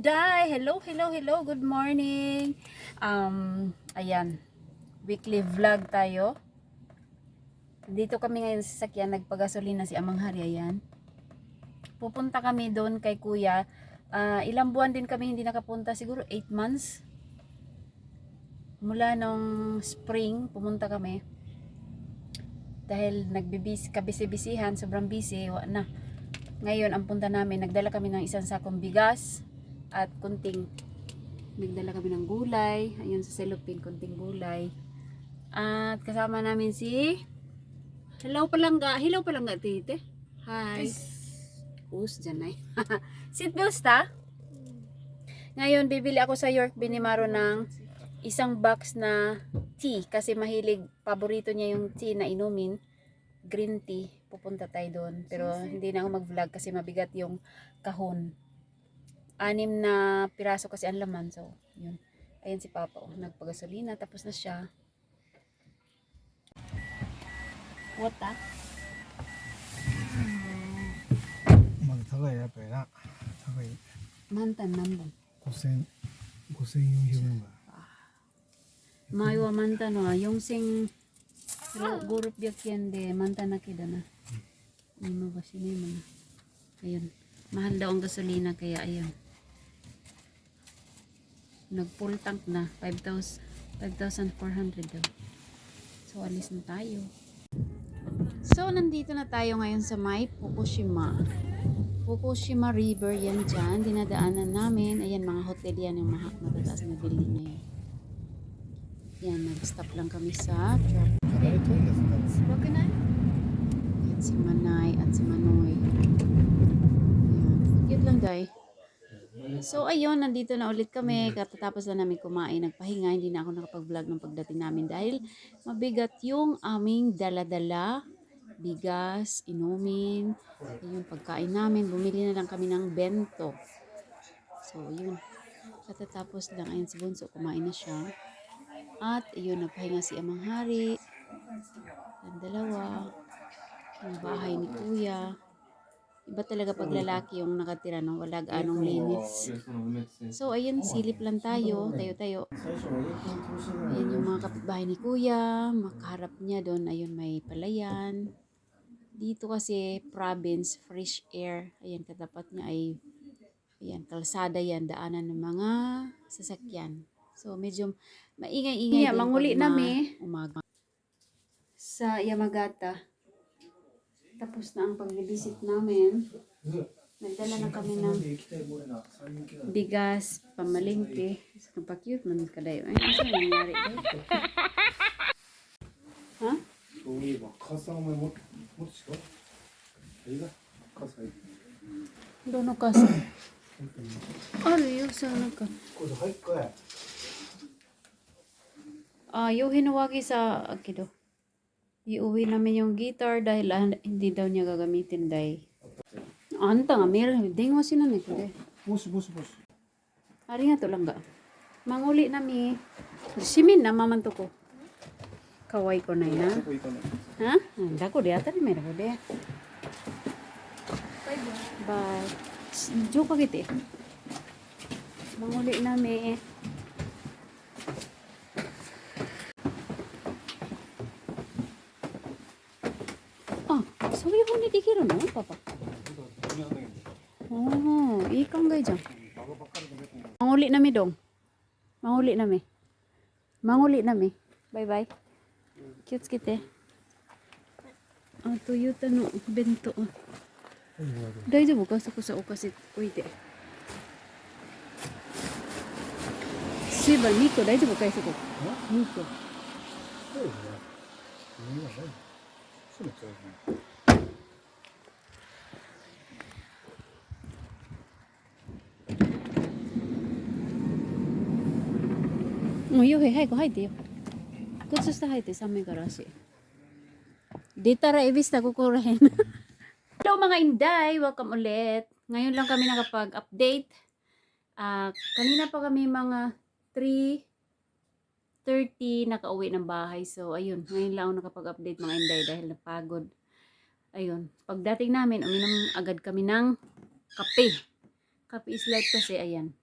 Inday! Hello, hello, hello. Good morning. Um, ayan. Weekly vlog tayo. Dito kami ngayon sa sasakyan. Nagpagasolina si Amang Hari. Ayan. Pupunta kami doon kay Kuya. Ah, ilang buwan din kami hindi nakapunta. Siguro 8 months. Mula nung spring, pumunta kami. Dahil nagbibis, kabisi-bisihan, sobrang busy, wa na. Ngayon, ang punta namin, nagdala kami ng isang sakong bigas at kunting nagdala kami ng gulay. Ayun sa cellophane, kunting gulay. At kasama namin si Hello palangga. Hello palangga, tite. Hi. Us, dyan ay. Seatbelts ta? Ngayon, bibili ako sa York Binimaro ng isang box na tea kasi mahilig, paborito niya yung tea na inumin. Green tea. Pupunta tayo doon. Pero hindi na ako mag-vlog kasi mabigat yung kahon Anim na piraso kasi ang laman. So, yun. Ayan si Papa. Oh, nagpagasolina. Tapos na siya. What ah? まだ高いやっぱりな高い Mantan naman. 5000 5400円ぐらい Mayo mantan no. Yung sing ro- gurup yakyan de mantan na kida na. Ano ba sini mo na? Ayun. Mahal daw ang gasolina kaya ayun. nag full tank na. 5,400 daw. So alis na tayo. So nandito na tayo ngayon sa may Fukushima. Fukushima River yan dyan. Dinadaanan namin. Ayan mga hotel yan yung mahak na tatas na building na yun. Yan nag stop lang kami sa truck. Manay at So, ayun, nandito na ulit kami. Katatapos na namin kumain, nagpahinga. Hindi na ako nakapag-vlog ng pagdating namin dahil mabigat yung aming dala-dala. Bigas, inumin, yung pagkain namin. Bumili na lang kami ng bento. So, yun. Katatapos lang, ayun si Bunso, kumain na siya. At, ayun, nagpahinga si Amang Hari. Ang dalawa. Yung bahay ni Kuya. Iba talaga pag lalaki yung nakatira no, wala gaanong linis. So, ayun, silip lang tayo. Tayo-tayo. Ayan yung mga kapitbahay ni Kuya. Makaharap niya doon. Ayun, may palayan. Dito kasi, province, fresh air. Ayan, katapat niya ay Ayan, kalsada yan, daanan ng mga sasakyan. So, medyo maingay-ingay Yeah, din manguli ma- nami. umaga. Sa Yamagata. Tapos na ang pag-visit namin. Nagdala na kami ng bigas, pamalingke. Sa kapakiyot man kadayo. Ay, ano yung nangyari dito? Ha? 여기 막 가상을 못, 못 치고? 여기가? 가사 너는 가사 아래 여기서는 가 거기서 할 거야 아 여기는 와기사 기도 Iuwi namin yung guitar dahil ah, hindi daw niya gagamitin dahil. Anta nga, meron. Dahil mo sinanay ko. Bus, bus, bus. Ari nga to lang ga. Manguli nami. Simin na mamanto ko. Kaway ko na yun, ah. ha? Ha? Ang dako di ata meron ko di. Bye. Joke pa kiti. Manguli nami eh. そういう本音できるのパパ Oh, ikaw nga dyan. Manguli nami dong. Manguli nami. Manguli nami. Bye-bye. Cute kite. Ah, Toyota no bento. Dai de bukas ako sa okasit. Uite. Siba, Nico, dai de bukas ako. Nico. そうですね。見えない。そうですね。もうよへ早く入ってよ。靴下履いて寒いから足。Di tara, ibis na kukurahin. Hello mga Inday! Welcome ulit. Ngayon lang kami nakapag-update. Ah, kanina pa kami mga 3.30 nakauwi ng bahay. So, ayun. Ngayon lang ako nakapag-update mga Inday dahil napagod. Ayun. Pagdating namin, uminom agad kami ng kape. Kape is life kasi, ayan.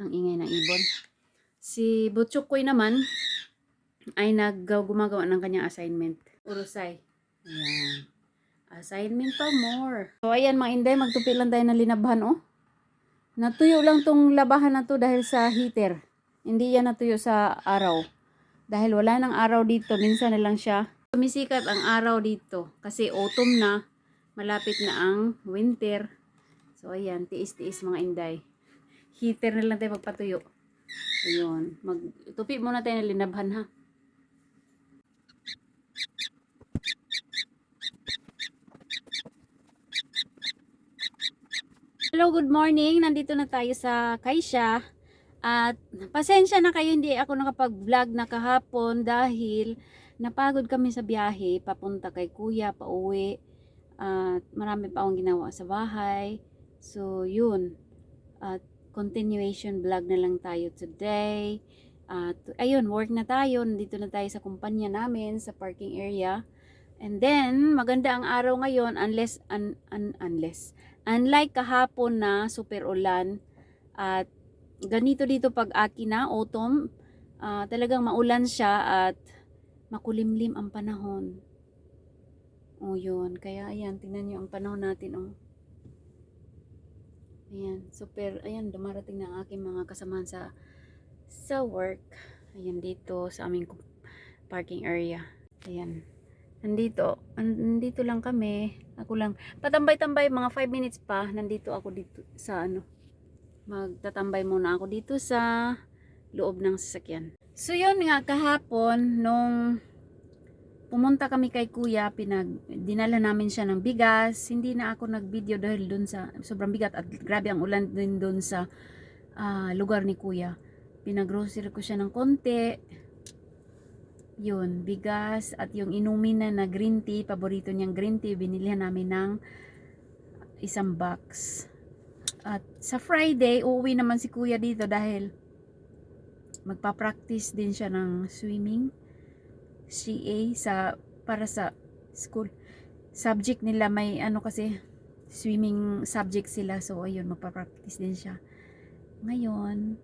Ang ingay ng ibon. Si Butchukoy naman ay nag gumagawa ng kanyang assignment. Urusay. Ayan. Assignment pa more. So ayan mga inday, magtupi lang tayo ng linabhan oh. Natuyo lang tong labahan na to dahil sa heater. Hindi yan natuyo sa araw. Dahil wala nang araw dito, minsan na lang siya. Sumisikat ang araw dito kasi autumn na, malapit na ang winter. So ayan, tiis-tiis mga inday. Heater na lang tayo magpatuyo. Ayun, magtupi muna tayo ng linabhan ha. Hello, good morning. Nandito na tayo sa Kaisha. At pasensya na kayo, hindi ako nakapag-vlog na kahapon dahil napagod kami sa biyahe papunta kay kuya, pauwi. At marami pa akong ginawa sa bahay. So, yun. At continuation vlog na lang tayo today. At ayun, work na tayo. Nandito na tayo sa kumpanya namin sa parking area. And then, maganda ang araw ngayon unless, un, un, unless, unlike kahapon na super ulan at ganito dito pag aki na, autumn, ah, talagang maulan siya at makulimlim ang panahon. O yun, kaya ayan, tingnan nyo ang panahon natin oh. Ayan, super, ayan, dumarating na ang aking mga kasamahan sa sa work. Ayan dito sa aming parking area. Ayan. Nandito, an- nandito lang kami. Ako lang. Patambay-tambay mga 5 minutes pa. Nandito ako dito sa ano. Magtatambay muna ako dito sa loob ng sasakyan. So yun nga kahapon nung pumunta kami kay kuya, pinag dinala namin siya ng bigas. Hindi na ako nag-video dahil dun sa sobrang bigat at grabe ang ulan din dun sa ah, lugar ni kuya. Pinag-grocery ko siya ng konti. Yun, bigas at yung inumin na na green tea, paborito niyang green tea, binilihan namin ng isang box. At sa Friday, uuwi naman si kuya dito dahil magpa-practice din siya ng swimming CA sa para sa school. Subject nila may ano kasi swimming subject sila. So ayun magpa-practice din siya. Ngayon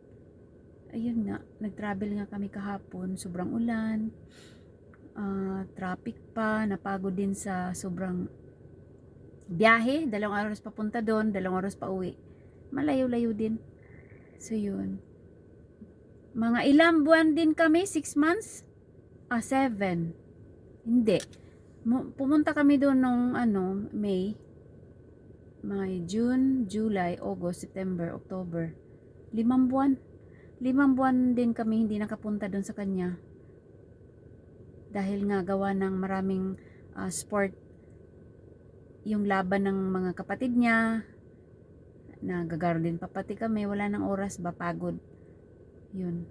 ayun nga nag-travel nga kami kahapon. Sobrang ulan. Ah, traffic pa. Napagod din sa sobrang biyahe. Dalawang oras papunta doon dalawang oras pa uwi. Malayo-layo din. So yun. Mga ilang buwan din kami? 6 months ah 7 hindi. Mu- pumunta kami doon nung ano May. May, June, July, August, September, October. Limang buwan. Limang buwan din kami hindi nakapunta doon sa kanya. Dahil nga gawa ng maraming ah, sport. Yung laban ng mga kapatid niya. Nagagarden pa pati kami. Wala nang oras. Ba pagod. Yun.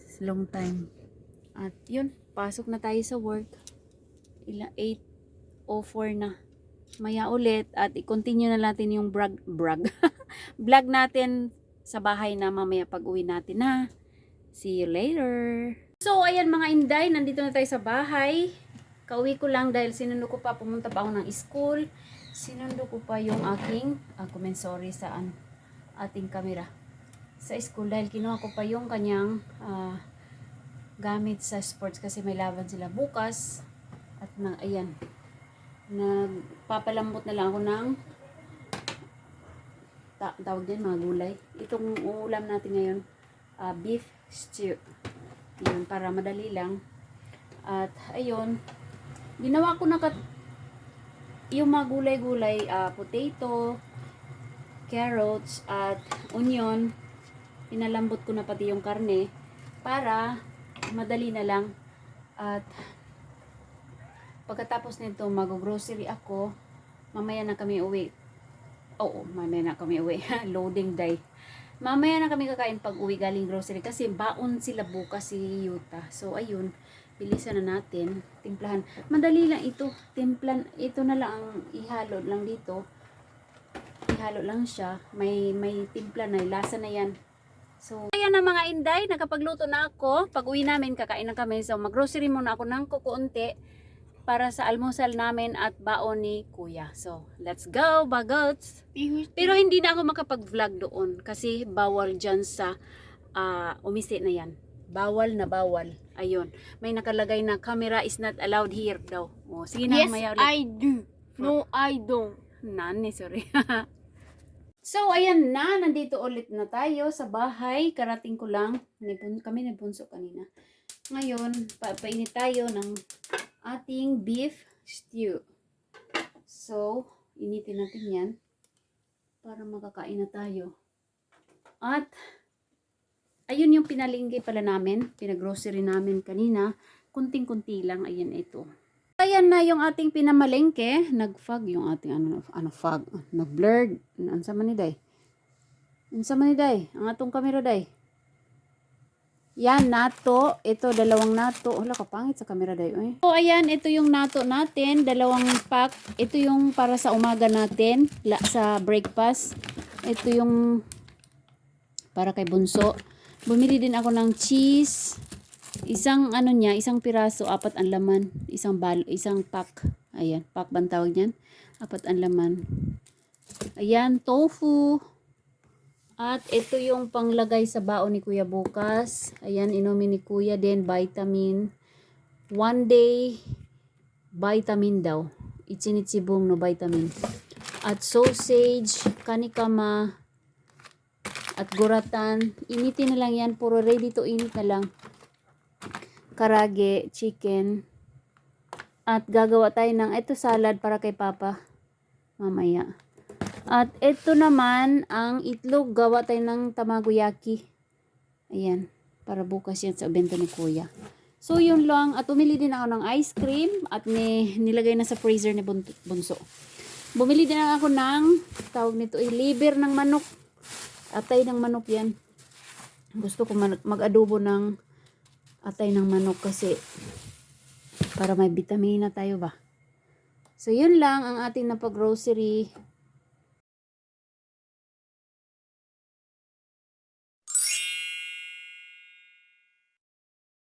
It's long time at yun pasok na tayo sa work. Ila 8.04 na. Maya ulit at i-continue na natin yung brag brag. Vlog natin sa bahay na mamaya pag uwi natin ha see you later. So ayan mga inday nandito na tayo sa bahay. Kauwi ko lang dahil sinundo ko pa pumunta pa ako ng school. Sinundo ko pa yung aking ah, sorry sa ano, ating camera sa school. Dahil kinuha ko pa yung kanyang ah, gamit sa sports kasi may laban sila bukas. At na ayan. Nagpapalambot na lang ako ng ta- tawag din mga gulay. Itong ulam natin ngayon ah, beef stew. Yun para madali lang. At ayun. Ginawa ko na kat yung mga gulay-gulay ah, potato carrots at onion. Pinalambot ko na pati yung karne para madali na lang. At pagkatapos nito mag-grocery ako. Mamaya na kami uwi. Oo mamaya na kami uwi. Loading day. Mamaya na kami kakain pag uwi galing grocery kasi baon sila bukas si Yuta. So ayun. Bilisan na natin. Timplahan. Madali lang ito. Timplan. Ito na lang ang ihalo lang dito. Ihalo lang siya. May may timpla na. Lasa na yan So, ayan na mga inday, nakapagluto na ako. Pag uwi namin, kakain na kami. So, mag-grocery muna ako ng kukunti para sa almusal namin at baon ni Kuya. So, let's go, bagots! Pero hindi na ako makapag-vlog doon kasi bawal dyan sa ah, umisi na yan. Bawal na bawal. Ayun. May nakalagay na camera is not allowed here daw. O, sige na, Yes, maya ulit. I do. No, I don't. Nani, sorry. so, ayan na. Nandito ulit na tayo sa bahay. Karating ko lang. Nipun, kami nabunso kanina. Ngayon, papainit tayo ng ating beef stew. So, initin natin yan para makakain na tayo. At, ayun yung pinalinggi pala namin. Pinag-grocery namin kanina. Kunting-kunti lang. Ayan ito. Ayan na yung ating pinamalengke. Nag-fog yung ating ano, ano fog. Nag-blurred. Ansa man ni day? Ansa man ni day? Ang atong camera day. Yan, nato. Ito, dalawang nato. Wala ka pangit sa camera day. Oy. So, ayan, ito yung nato natin. Dalawang pack. Ito yung para sa umaga natin. La, sa breakfast. Ito yung para kay Bunso. Bumili din ako ng cheese. Isang ano niya, isang piraso, apat ang laman. Isang bal, isang pack. Ayan, pack bang tawag niyan? Apat ang laman. Ayan, tofu. At ito yung panglagay sa baon ni Kuya bukas. Ayan, inumin ni Kuya din, vitamin. One day, vitamin daw. Itsinitsibong no vitamin. At sausage, kanikama, at guratan. Initin na lang yan. Puro ready to init na lang karage, chicken. At gagawa tayo ng ito salad para kay Papa mamaya. At ito naman ang itlog gawa tayo ng tamagoyaki. Ayan, para bukas yan sa bento ni Kuya. So yun lang at umili din ako ng ice cream at ni, nilagay na sa freezer ni Bun- Bunso. Bumili din ako ng tawag nito eh, liver ng manok. Atay ng manok yan. Gusto ko mag-adobo ng atay ng manok kasi para may vitamina tayo ba. So, yun lang ang ating napag-grocery